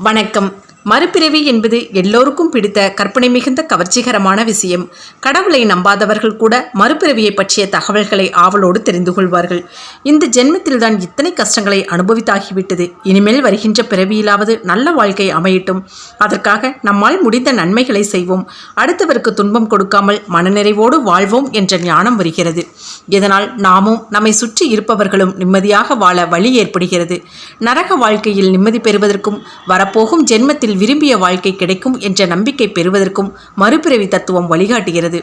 வணக்கம். மறுபிறவி என்பது எல்லோருக்கும் பிடித்த கற்பனை மிகுந்த கவர்ச்சிகரமான விஷயம். கடவுளை நம்பாதவர்கள் கூட மறுபிறவியை பற்றிய தகவல்களை ஆவலோடு தெரிந்து கொள்வார்கள். இந்த ஜென்மத்தில்தான் இத்தனை கஷ்டங்களை அனுபவித்தாகிவிட்டது. இனிமேல் வருகின்ற பிறவியிலாவது நல்ல வாழ்க்கை அமையட்டும். அதற்காக நம்மால் முடிந்த நன்மைகளை செய்வோம். அடுத்தவருக்கு துன்பம் கொடுக்காமல் மனநிறைவோடு வாழ்வோம் என்ற ஞானம் வருகிறது. இதனால் நாமும் நம்மை சுற்றி இருப்பவர்களும் நிம்மதியாக வாழ வழி ஏற்படுகிறது. நரக வாழ்க்கையில் நிம்மதி பெறுவதற்கும் வரப்போகும் ஜென்மத்தில் விரும்பிய வாழ்க்கை கிடைக்கும் என்ற நம்பிக்கை பெறுவதற்கும் மறுபிறவி தத்துவம் வழிகாட்டுகிறது.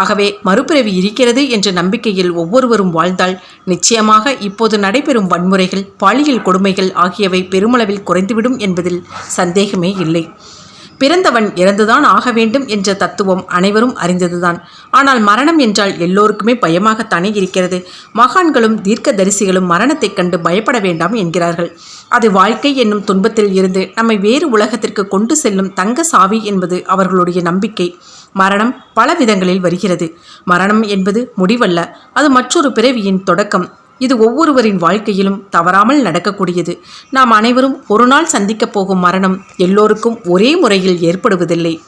ஆகவே மறுபிறவி இருக்கிறது என்ற நம்பிக்கையில் ஒவ்வொருவரும் வாழ்ந்தால் நிச்சயமாக இப்போது நடைபெறும் வன்முறைகள் பாலியல் கொடுமைகள் ஆகியவை பெருமளவில் குறைந்துவிடும் என்பதில் சந்தேகமே இல்லை. பிறந்தவன் இறந்துதான் ஆக வேண்டும் என்ற தத்துவம் அனைவரும் அறிந்ததுதான். ஆனால் மரணம் என்றால் எல்லோருக்குமே பயமாகத்தானே இருக்கிறது. மகான்களும் தீர்க்க தரிசிகளும் மரணத்தைக் கண்டு பயப்பட வேண்டாம் என்கிறார்கள். அது வாழ்க்கை என்னும் துன்பத்தில் இருந்து நம்மை வேறு உலகத்திற்கு கொண்டு செல்லும் தங்க சாவி என்பது அவர்களுடைய நம்பிக்கை. மரணம் பல விதங்களில் வருகிறது. மரணம் என்பது முடிவல்ல அது மற்றொரு பிறவியின் தொடக்கம். இது ஒவ்வொருவரின் வாழ்க்கையிலும் தவறாமல் நடக்கக்கூடியது. நாம் அனைவரும் ஒரு நாள் சந்திக்கப் போகும் மரணம் எல்லோருக்கும் ஒரே முறையில் ஏற்படுவதில்லை.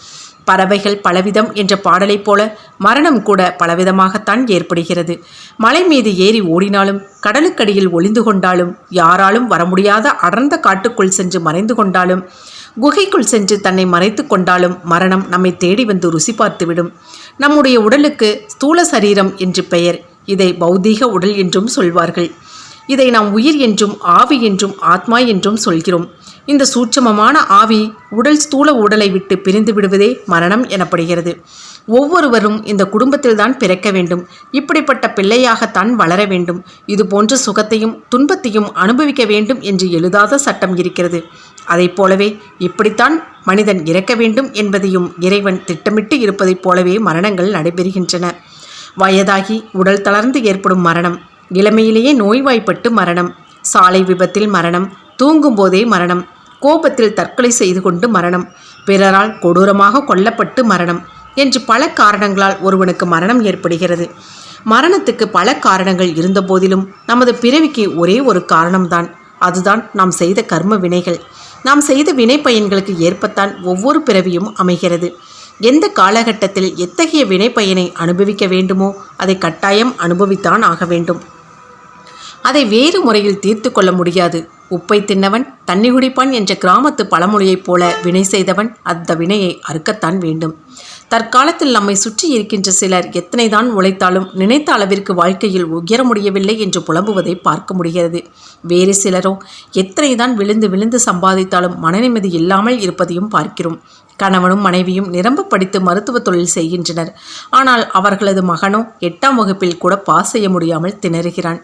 பறவைகள் பலவிதம் என்ற பாடலைப் போல மரணம் கூட பலவிதமாகத்தான் ஏற்படுகிறது. மலை மீது ஏறி ஓடினாலும் கடலுக்கடியில் ஒளிந்து கொண்டாலும் யாராலும் வர முடியாத அடர்ந்த காட்டுக்குள் சென்று மறைந்து கொண்டாலும் குகைக்குள் சென்று தன்னை மறைத்து கொண்டாலும் மரணம் நம்மை தேடி வந்து ருசி பார்த்துவிடும். நம்முடைய உடலுக்கு ஸ்தூல சரீரம் என்று பெயர். இதை பௌதீக உடல் என்றும் சொல்வார்கள். இதை நாம் உயிர் என்றும் ஆவி என்றும் ஆத்மா என்றும் சொல்கிறோம். இந்த சூட்சமமான ஆவி உடல் ஸ்தூல உடலை விட்டு பிரிந்து விடுவதே மரணம் எனப்படுகிறது. ஒவ்வொருவரும் இந்த குடும்பத்தில்தான் பிறக்க வேண்டும். இப்படிப்பட்ட பிள்ளையாகத்தான் வளர வேண்டும். இது போன்ற சுகத்தையும் துன்பத்தையும் அனுபவிக்க வேண்டும் என்று எழுதாத சட்டம் இருக்கிறது. அதைப் போலவே இப்படித்தான் மனிதன் இறக்க வேண்டும் என்பதையும் இறைவன் திட்டமிட்டு இருப்பதைப் போலவே மரணங்கள் நடைபெறுகின்றன. வயதாகி உடல் தளர்ந்து ஏற்படும் மரணம் இளமையிலேயே நோய்வாய்ப்பட்டு மரணம் சாலை விபத்தில் மரணம் தூங்கும்போதே மரணம் கோபத்தில் தற்கொலை செய்து கொண்டு மரணம் பிறரால் கொடூரமாக கொல்லப்பட்டு மரணம் என்று பல காரணங்களால் ஒருவனுக்கு மரணம் ஏற்படுகிறது. மரணத்துக்கு பல காரணங்கள் இருந்தபோதிலும் நமது பிறவிக்கு ஒரே ஒரு காரணம்தான். அதுதான் நாம் செய்த கர்ம வினைகள். நாம் செய்த வினை பயன்களுக்கு ஏற்பத்தான் ஒவ்வொரு பிறவியும் அமைகிறது. எந்த காலகட்டத்தில் எத்தகைய வினைப்பயனை அனுபவிக்க வேண்டுமோ அதை கட்டாயம் அனுபவித்தான் ஆக வேண்டும். அதை வேறு முறையில் தீர்த்து கொள்ள முடியாது. உப்பை தின்னவன் தண்ணி குடிப்பான் என்ற கிராமத்து பழமொழியைப் போல வினை செய்தவன் அந்த வினையை அறுக்கத்தான் வேண்டும். தற்காலத்தில் நம்மை சுற்றி இருக்கின்ற சிலர் எத்தனைதான் உழைத்தாலும் நினைத்த அளவிற்கு வாழ்க்கையில் உயர முடியவில்லை என்று புலம்புவதை பார்க்க முடிகிறது. வேறு சிலரோ எத்தனைதான் விழுந்து விழுந்து சம்பாதித்தாலும் மனநிம்மதி இல்லாமல் இருப்பதையும் பார்க்கிறோம். கணவனும் மனைவியும் நிரம்ப படித்து மருத்துவ தொழில் செய்கின்றனர். ஆனால் அவர்களது மகனோ எட்டாம் வகுப்பில் கூட பாஸ் செய்ய முடியாமல் திணறுகிறான்.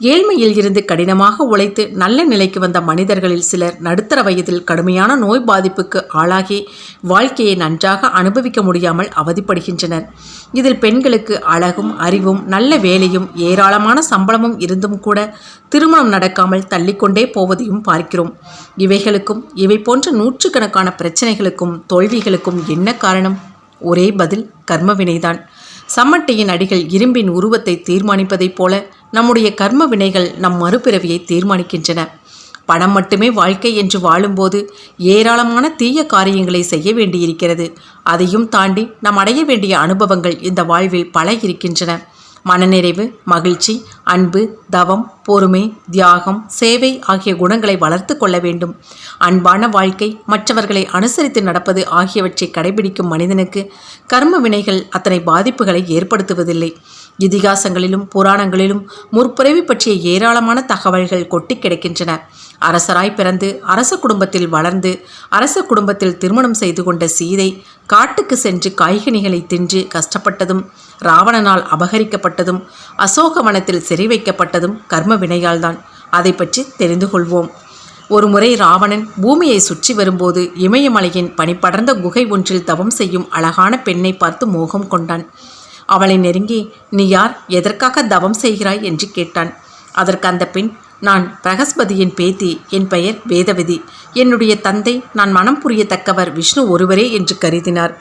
ஏழ்மையில் இருந்து கடினமாக உழைத்து நல்ல நிலைக்கு வந்த மனிதர்களில் சிலர் நடுத்தர வயதில் கடுமையான நோய் பாதிப்புக்கு ஆளாகி வாழ்க்கையை நன்றாக அனுபவிக்க முடியாமல் அவதிப்படுகின்றனர். இதில் பெண்களுக்கு அழகும் அறிவும் நல்ல வேலையும் ஏராளமான சம்பளமும் இருந்தும் கூட திருமணம் நடக்காமல் தள்ளிக்கொண்டே போவதையும் பார்க்கிறோம். இவைகளுக்கும் இவை போன்ற நூற்றுக்கணக்கான பிரச்சனைகளுக்கும் தோல்விகளுக்கும் என்ன காரணம்? ஒரே பதில் கர்மவினைதான் சம்மட்டியின் அடிகள் இரும்பின் உருவத்தை தீர்மானிப்பதைப் போல நம்முடைய கர்ம வினைகள் நம் மறுபிறவியை தீர்மானிக்கின்றன. பணம் மட்டுமே வாழ்க்கை என்று வாழும்போது ஏராளமான தீய காரியங்களை செய்ய வேண்டியிருக்கிறது. அதையும் தாண்டி நாம் அடைய வேண்டிய அனுபவங்கள் இந்த வாழ்வில் பல இருக்கின்றன. மனநிறைவு மகிழ்ச்சி அன்பு தவம் பொறுமை தியாகம் சேவை ஆகிய குணங்களை வளர்த்து கொள்ள வேண்டும். அன்பான வாழ்க்கை மற்றவர்களை அனுசரித்து நடப்பது ஆகியவற்றை கடைபிடிக்கும் மனிதனுக்கு கர்ம வினைகள் அத்தனை பாதிப்புகளை ஏற்படுத்துவதில்லை. இதிகாசங்களிலும் புராணங்களிலும் முற்பிறவி பற்றிய ஏராளமான தகவல்கள் கொட்டி கிடக்கின்றன. அரசராய் பிறந்து அரச குடும்பத்தில் வளர்ந்து அரச குடும்பத்தில் திருமணம் செய்து கொண்ட சீதை காட்டுக்கு சென்று காய்கனிகளை தின்று கஷ்டப்பட்டதும் ராவணனால் அபகரிக்கப்பட்டதும் அசோகவனத்தில் சிறை வைக்கப்பட்டதும் கர்ம வினையால்தான். அதை பற்றி தெரிந்து கொள்வோம். ஒருமுறை ராவணன் பூமியை சுற்றி வரும்போது இமயமலையின் பனிப்படர்ந்த குகை ஒன்றில் தவம் செய்யும் அழகான பெண்ணை பார்த்து மோகம் கொண்டான். அவளை நெருங்கி நீ யார்? எதற்காக தவம் செய்கிறாய்? என்று கேட்டான். அதற்கு அந்த பெண் நான் பிரகஸ்பதியின் பேத்தி என் பெயர் வேதவதி. என்னுடைய தந்தை நான் மனம் புரியத்தக்கவர் விஷ்ணு ஒருவரே என்று கருதினார்.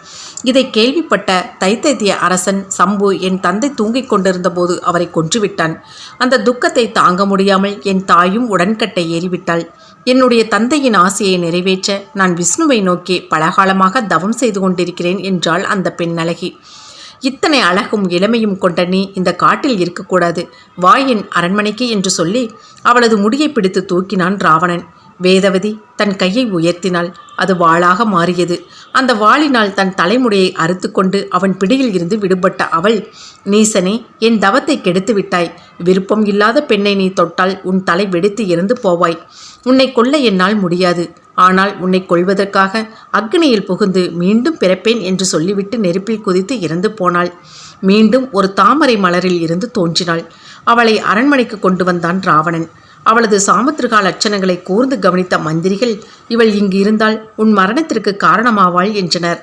இதை கேள்விப்பட்ட தைத்தைத்திய அரசன் சம்பு என் தந்தை தூங்கிக் கொண்டிருந்த போது அவரை கொன்றுவிட்டான். அந்த துக்கத்தை தாங்க முடியாமல் என் தாயும் உடன்கட்டை ஏறிவிட்டாள். என்னுடைய தந்தையின் ஆசையை நிறைவேற்ற நான் விஷ்ணுவை நோக்கி பலகாலமாக தவம் செய்து கொண்டிருக்கிறேன் என்றாள் அந்த பெண் அழகி இத்தனை அழகும் இளமையும் கொண்ட நீ இந்த காட்டில் இருக்கக்கூடாது. வா என் அரண்மனைக்கு என்று சொல்லி அவளது முடியை பிடித்து தூக்கினான் ராவணன். வேதவதி தன் கையை உயர்த்தினாள். அது வாளாக மாறியது. அந்த வாளினால் தன் தலைமுடியை அறுத்துக்கொண்டு அவன் பிடியில் இருந்து விடுபட்ட அவள் நீசனே என் தவத்தை கெடுத்து விட்டாய். விருப்பம் இல்லாத பெண்ணை நீ தொட்டால் உன் தலை வெடித்து இறந்து போவாய். உன்னை கொல்ல என்னால் முடியாது. ஆனால் உன்னை கொள்வதற்காக அக்னியில் புகுந்து மீண்டும் பிறப்பேன் என்று சொல்லிவிட்டு நெருப்பில் குதித்து இறந்து போனாள். மீண்டும் ஒரு தாமரை மலரில் இருந்து தோன்றினாள். அவளை அரண்மனைக்கு கொண்டு வந்தான் ராவணன். அவளது சாமுத்திரிகா லட்சணங்களை கூர்ந்து கவனித்த மந்திரிகள் இவள் இங்கு இருந்தால் உன் மரணத்திற்கு காரணமாவாள் என்றனர்.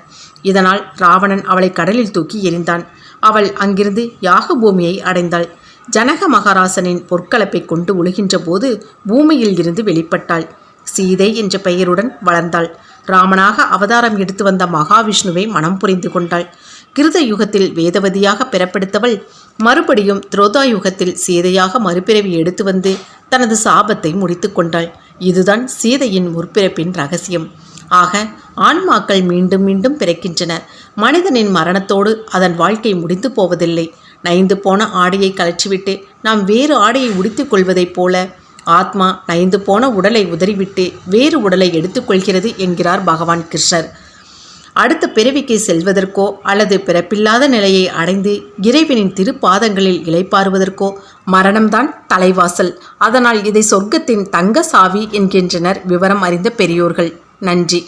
இதனால் ராவணன் அவளை கடலில் தூக்கி எறிந்தான். அவள் அங்கிருந்து யாக பூமியை அடைந்தாள். ஜனக மகாராசனின் பொற்கலப்பை கொண்டு ஒழுகின்ற போது பூமியில் இருந்து வெளிப்பட்டாள். சீதை என்ற பெயருடன் வளர்ந்தாள். ராமனாக அவதாரம் எடுத்து வந்த மகாவிஷ்ணுவை மனம் புரிந்து கொண்டாள். கிருத யுகத்தில் வேதவதியாக பெறப்படுத்தவள் மறுபடியும் துரோதா யுகத்தில் சீதையாக மறுபிறவி எடுத்து வந்து தனது சாபத்தை முடித்து கொண்டாள். இதுதான் சீதையின் முற்பிறப்பின் ரகசியம். ஆக ஆன்மாக்கள் மீண்டும் மீண்டும் பிறக்கின்றன மனிதனின் மரணத்தோடு அதன் வாழ்க்கை முடிந்து போவதில்லை. நைந்து போன ஆடையை கலற்றிவிட்டு நாம் வேறு ஆடையை உடுத்திக் கொள்வதைப் போல ஆத்மா நைந்து போன உடலை உதறிவிட்டு வேறு உடலை எடுத்துக்கொள்கிறது என்கிறார் பகவான் கிருஷ்ணர். அடுத்த பிறவிக்கு செல்வதற்கோ அல்லது பிறப்பில்லாத நிலையை அடைந்து இறைவனின் திருப்பாதங்களில் இளைப்பாறுவதற்கோ மரணம்தான் தலைவாசல். அதனால் இதை சொர்க்கத்தின் தங்க சாவி என்கின்றனர் விவரம் அறிந்த பெரியோர்கள். நன்றி.